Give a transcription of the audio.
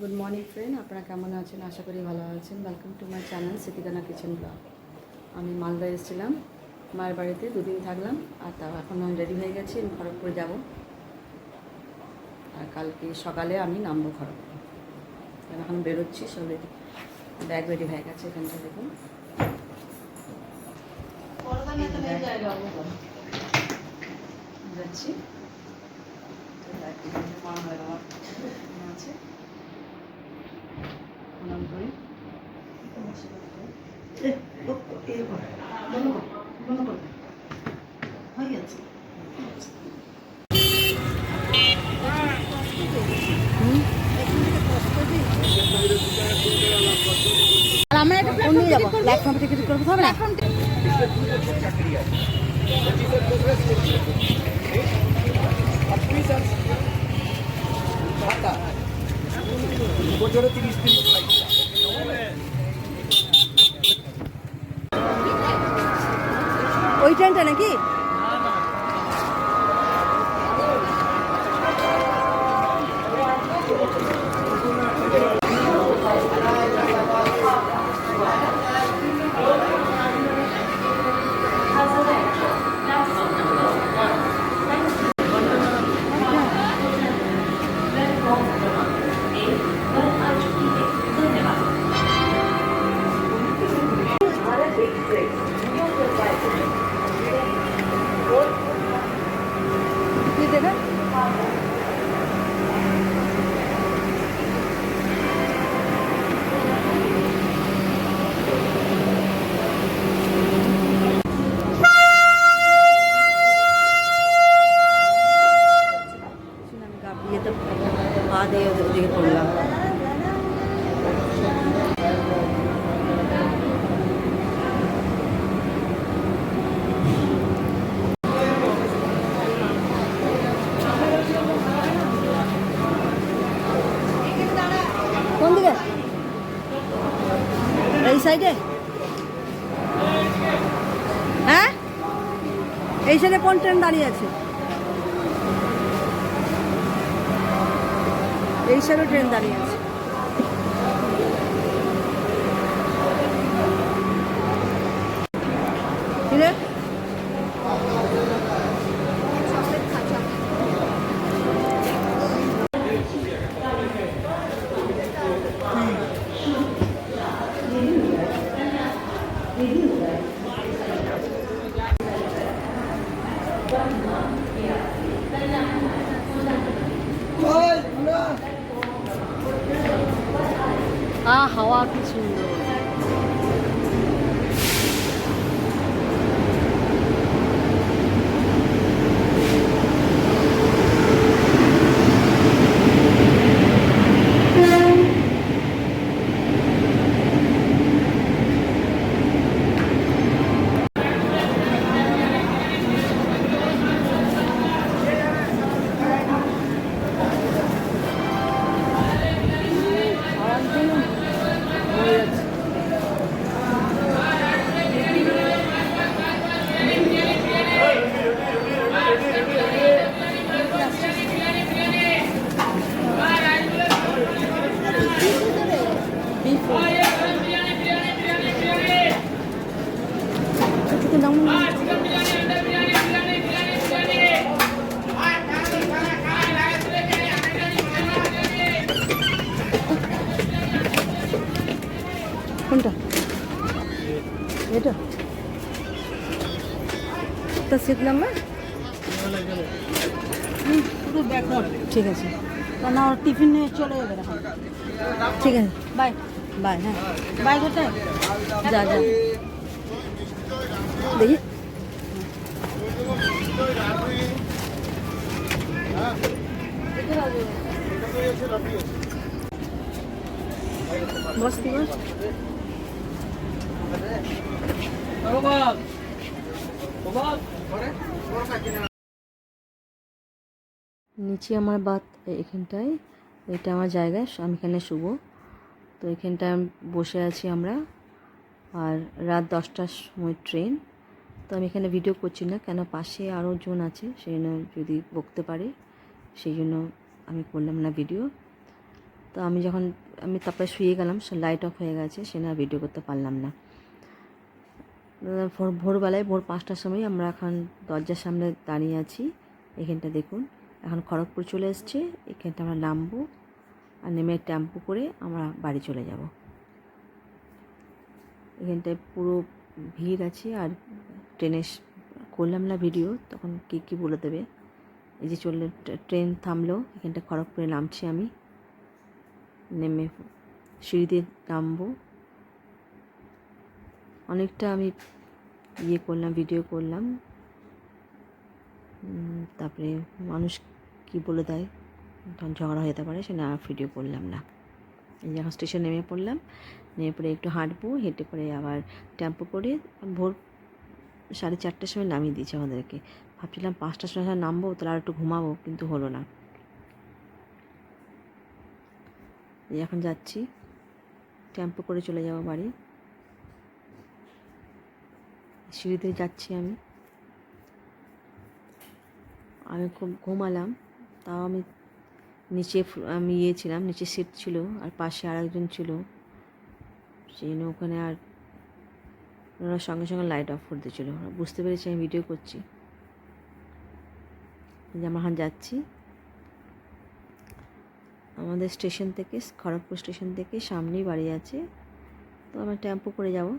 Good morning friend আপনারা কেমন আছেন? আশা করি ভালো আছেন। Welcome to my channel Sitikana kitchen vlog আমি মালদা এসেছিলাম মায়ের বাড়িতে দুদিন থাকলাম আর তাও এখন আমি রেডি হয়ে গেছি আমি খড়গপুর যাব। আর কালকে সকালে আমি নামবো খড়গপুর। এখন বেরোচ্ছি সব রেডি ব্যাগ রেডি হয়ে গেছে এখানটা দেখুন। যাচ্ছি। আছে। প্রণাম করি আর আমরা একটা কোন দিকে যাব প্ল্যাটফর্মে টিকিট করব হবে না? বছরে তিরিশ তিরিশ ওই ট্রেনটা নাকি? এই সাইডে হ্যাঁ? এই সাইডে কোন ট্রেন দাঁড়িয়ে আছে? এই সাইডে ট্রেন দাঁড়িয়ে আছে। 啊，好啊，不出。কোনটা? এটা? তা সিট নাম্বার ঠিক আছে। না, টিফিন নিয়ে চলে যাবে ঠিক আছে বাই বাই হ্যাঁ। বাই কোথায় যা যা। দেখি। বস বস? নিচে আমার বাত এখানটায়। এটা আমার জায়গা আমি এখানে শুভ তো এখানটায় বসে আছি আমরা। আর রাত দশটার সময় ট্রেন। তো আমি এখানে ভিডিও করছি না। কেন পাশে আরও জন আছে। সেই জন্য যদি বকতে পারে, সেই জন্য আমি করলাম না ভিডিও। তো আমি যখন আমি তারপরে শুয়ে গেলাম। লাইট অফ হয়ে গেছে। সে না ভিডিও করতে পারলাম না। ভোরবেলায় ভোর পাঁচটার সময় আমরা এখন দরজার সামনে দাঁড়িয়ে আছি। এখানটা দেখুন, এখন খড়গপুর চলে এসছে। এখানটা আমরা নামবো আর নেমে টেম্পো করে আমরা বাড়ি চলে যাব। এখানটায় পুরো ভিড় আছে আর ট্রেনে করলাম না ভিডিও, তখন কী কী বলে দেবে? এই যে চললে ট্রেন থামলো, এখানটা খড়গপুরে নামছি আমি। নেমে সিঁড়িতে নামবো। অনেকটা আমি ইয়ে করলাম ভিডিও করলাম। তারপরে মানুষ কি বলে দেয়? তখন ঝগড়া হয়ে যেতে পারে সে না ভিডিও করলাম না। এই যখন স্টেশন নেমে পড়লাম, নেমে পড়ে একটু হাঁটবো, হেঁটে পরে আবার টেম্পো করে ভোর সাড়ে চারটের সময় নামিয়ে দিয়েছে আমাদেরকে। ভাবছিলাম পাঁচটার সময় নামবো, তাহলে আর একটু ঘুমাবো, কিন্তু হলো না। এখন যাচ্ছি। টেম্পো করে চলে যাব বাড়ি। সিঁড়িতে যাচ্ছি আমি। আমি খুব ঘুমালাম, তাও আমি নিচে আমি ইয়ে ছিলাম, নিচে সিট ছিল আর পাশে আর একজন ছিল। সেই জন্য ওখানে আর ওনারা সঙ্গে সঙ্গে লাইট অফ করে দিয়েছিল। ওরা বুঝতে পেরেছি আমি ভিডিও করছি। যে যাচ্ছি। আমাদের স্টেশন থেকে, খড়গপুর স্টেশন থেকে সামনেই বাড়ি আছে। তো আমরা টেম্পো করে যাব।